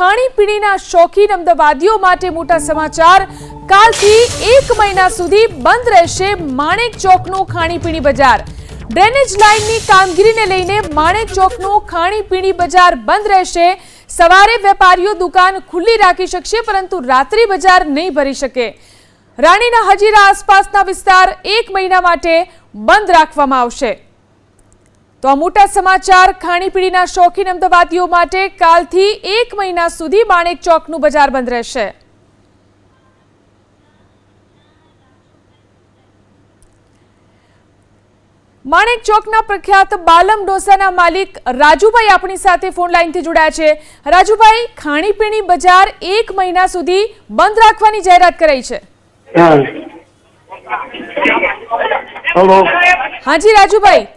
ખાણીપીણીના શોખીન અમદાવાદીઓ માટે મોટા સમાચાર. કાલથી એક મહિના સુધી બંધ રહેશે માણેક ચોકનું ખાણીપીણી બજાર. ડ્રેનેજ લાઇનની કામગીરીને લઈને માણેક ચોકનું ખાણીપીણી બજાર બંધ રહેશે. સવારે વેપારીઓ દુકાન ખુલ્લી રાખી શકશે, પરંતુ રાત્રિ બજાર નહીં ભરી શકે. રાણીના હજીરા આસપાસના વિસ્તાર એક મહિના માટે બંધ રાખવામાં આવશે. તો આ મોટા સમાચાર ખાણીપીણીના શોખીન અમદાવાદીઓ માટે કાલથી એક મહિના સુધી માણેક ચોકનું બજાર બંધ રહેશે. માણેક ચોકના પ્રખ્યાત બાલમ ડોસાના માલિક રાજુભાઈ આપણી સાથે ફોન લાઈનથી જોડાયા છે. રાજુભાઈ ખાણીપીણી બજાર એક મહિના સુધી બંધ રાખવાની જાહેરાત કરાઈ છે. હાજી રાજુભાઈ.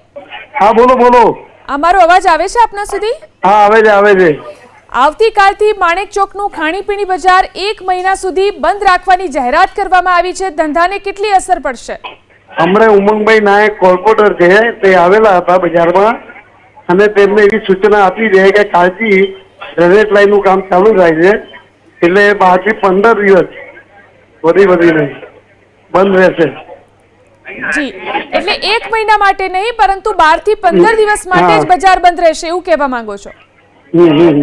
હા બોલો બોલો. આ મારો અવાજ આવે છે આપના સુધી? હા આવે છે આવે છે. આવતીકાલથી માણેક ચોકનું ખાણીપીણી બજાર એક મહિના સુધી બંધ રાખવાની જાહેરાત કરવામાં આવી છે. ધંધાને કેટલી અસર પડશે? હમણાં ઉમંગભાઈ નાયક કોર્પોરેટર છે તે આવેલા હતા બજારમાં અને તેમને એવી સૂચના આપી છે કે કાલથી ડ્રેનેજ લાઈનનું કામ ચાલુ થાય છે. એટલે બારથી પંદર દિવસ વધી વધીને બંધ રહેશે. જી. એટલે એક મહિના માટે નહીં પરંતુ બારથી પંદર દિવસ માટે જ બજાર બંધ રહેશે એવું કહેવા માંગો છો?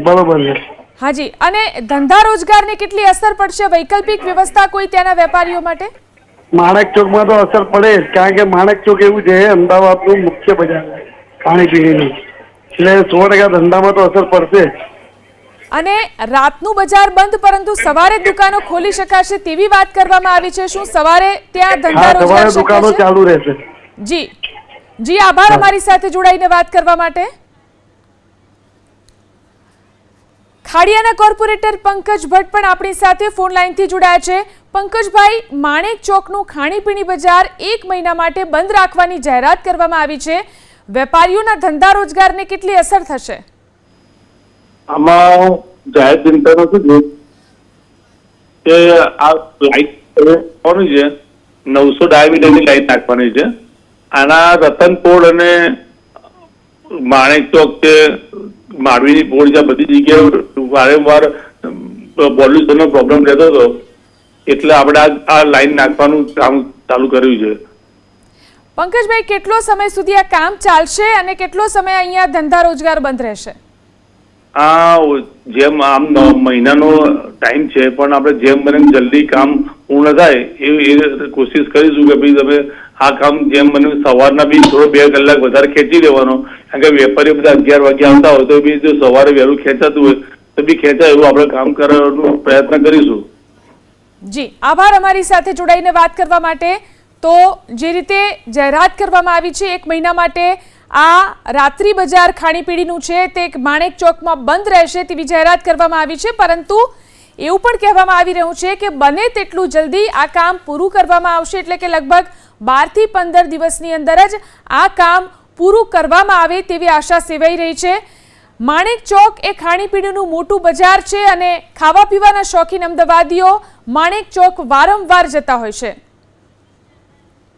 બરોબર છે. હાજી અને ધંધા રોજગારને કેટલી અસર પડશે વૈકલ્પિક વ્યવસ્થા કોઈ ત્યાંના વેપારીઓ માટે? માણેક ચોકમાં તો અસર પડે કારણ કે માણેક ચોક એવું છે અમદાવાદનું મુખ્ય બજાર ખાણીપીણીનું. એટલે સો ટકા ધંધામાં તો અસર પડશે. અને રાતનું બજાર બંધ પરંતુ સવારે દુકાનો ખોલી શકાશે તેવી વાત કરવામાં આવી છે. શું સવારે ત્યાં ધંધા રોજગાર દુકાનો ચાલુ રહેશે. જી. જી આભાર અમારી સાથે જોડાઈને વાત કરવા માટે. ખાડિયાના કોર્પોરેટર પંકજ ભટ્ટ પણ આપણી સાથે ફોન લાઈનથી જોડાયા છે. પંકજભાઈ માણેક ચોકનું ખાણીપીણી બજાર એક મહિના માટે બંધ રાખવાની જાહેરાત કરવામાં આવી છે. વેપારીઓના ધંધા રોજગારને કેટલી અસર થશે? આમાં જાહેર જનતાનો શું છે? કે આ લાઈટ નાખવાની છે, નવસો ડાયામીટરની લાઈટ નાખવાની છે. આના રતનપોળ અને માણેક ચોક છે, માંડવીની પોળ છે બધી જગ્યાએ વારંવાર પોલ્યુશનનો પ્રોબ્લેમ રહેતો હતો. એટલે આપણે આ લાઈન નાખવાનું કામ ચાલુ કર્યું છે. પંકજભાઈ, કેટલો સમય સુધી આ કામ ચાલશે અને કેટલો સમય અહીંયા ધંધા રોજગાર બંધ રહેશે? આ જેમ આમ મહિનાનો ટાઈમ છે, પણ આપણે જેમ બને જલ્દી કામ પૂર્ણ થાય એ કોશિશ કરીશું કે ભાઈ તમે આ કામ જેમ બને સવારના બી થોડો બે કલાક વધારે ખેંચી લેવાનો. કારણ કે વેપારી બધા અગિયાર વાગે આવતા હોય તો બી જો સવારે વહેલું ખેંચાતું હોય, તો બી ખેંચાય એવું આપણે કામ કરવાનો પ્રયત્ન કરીશું. જી, આભાર અમારી સાથે જોડાઈને વાત કરવા માટે. તો જે રીતે જાહેરાત કરવામાં આવી છે એક મહિના માટે આ રાત્રિ બજાર ખાણીપીણીનું છે તે માણેક ચોકમાં બંધ રહેશે તેવી જાહેરાત કરવામાં આવી છે, પરંતુ એવું પણ કહેવામાં આવી રહ્યું છે કે બને તેટલું જલ્દી આ કામ પૂરું કરવામાં આવશે, એટલે કે લગભગ બારથી પંદર દિવસની અંદર જ આ કામ પૂરું કરવામાં આવે તેવી આશા સેવાઈ રહી છે. માણેક ચોક એ ખાણીપીણીનું મોટું બજાર છે અને ખાવા પીવાના શોખીન અમદાવાદીઓ માણેક ચોક વારંવાર જતા હોય છે.